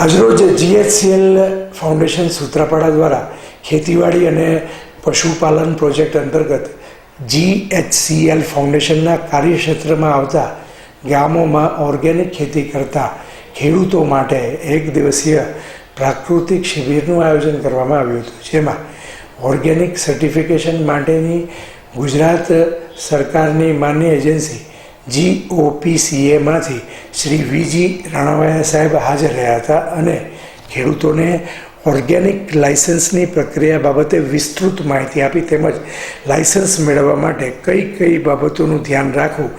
આજરોજ GHCL foundation Sutrapada દ્વારા ખેતીવાડી અને પશુપાલન પ્રોજેક્ટ અંતર્ગત જીએચસીએલ ફાઉન્ડેશનના કાર્યક્ષેત્રમાં આવતા ગામોમાં ઓર્ગેનિક ખેતી કરતા ખેડૂતો માટે એક દિવસીય પ્રાકૃતિક શિબિરનું આયોજન કરવામાં આવ્યું હતું, જેમાં ઓર્ગેનિક સર્ટિફિકેશન માટેની ગુજરાત સરકારની માન્ય એજન્સી જીઓપીસીએમાંથી શ્રી વીજી રાણાવાયા સાહેબ હાજર રહ્યા હતા અને ખેડૂતોને ઓર્ગેનિક લાયસન્સની પ્રક્રિયા બાબતે વિસ્તૃત માહિતી આપી તેમજ લાયસન્સ મેળવવા માટે કઈ કઈ બાબતોનું ધ્યાન રાખવું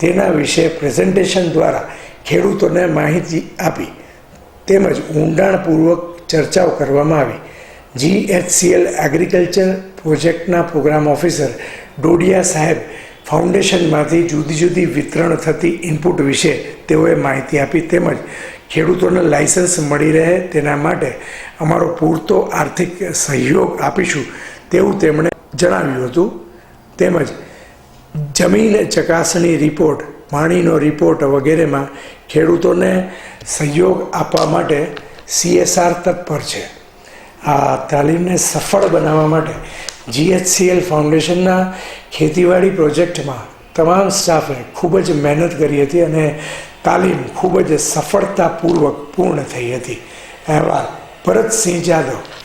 તેના વિશે પ્રેઝન્ટેશન દ્વારા ખેડૂતોને માહિતી આપી. તેમજ ઊંડાણપૂર્વક ચર્ચાઓ કરવામાં આવી. જીએચસીએલ એગ્રીકલ્ચર પ્રોજેક્ટના પ્રોગ્રામ ઓફિસર ડોડિયા સાહેબ ફાઉન્ડેશનમાંથી જુદી જુદી વિતરણ થતી ઇનપુટ વિશે તેઓએ માહિતી આપી તેમજ ખેડૂતોને લાયસન્સ મળી રહે તેના માટે અમારો પૂરતો આર્થિક સહયોગ આપીશું તેવું તેમણે જણાવ્યું હતું. તેમજ જમીન ચકાસણી રિપોર્ટ, પાણીનો રિપોર્ટ વગેરેમાં ખેડૂતોને સહયોગ આપવા માટે સીએસઆર તત્પર છે. આ તાલીમને સફળ બનાવવા માટે જીએચસીએલ ફાઉન્ડેશનના ખેતીવાડી પ્રોજેક્ટમાં તમામ સ્ટાફે ખૂબ જ મહેનત કરી હતી અને તાલીમ ખૂબ જ સફળતાપૂર્વક પૂર્ણ થઈ હતી. અહેવાલ ભરતસિંહ જાદવ.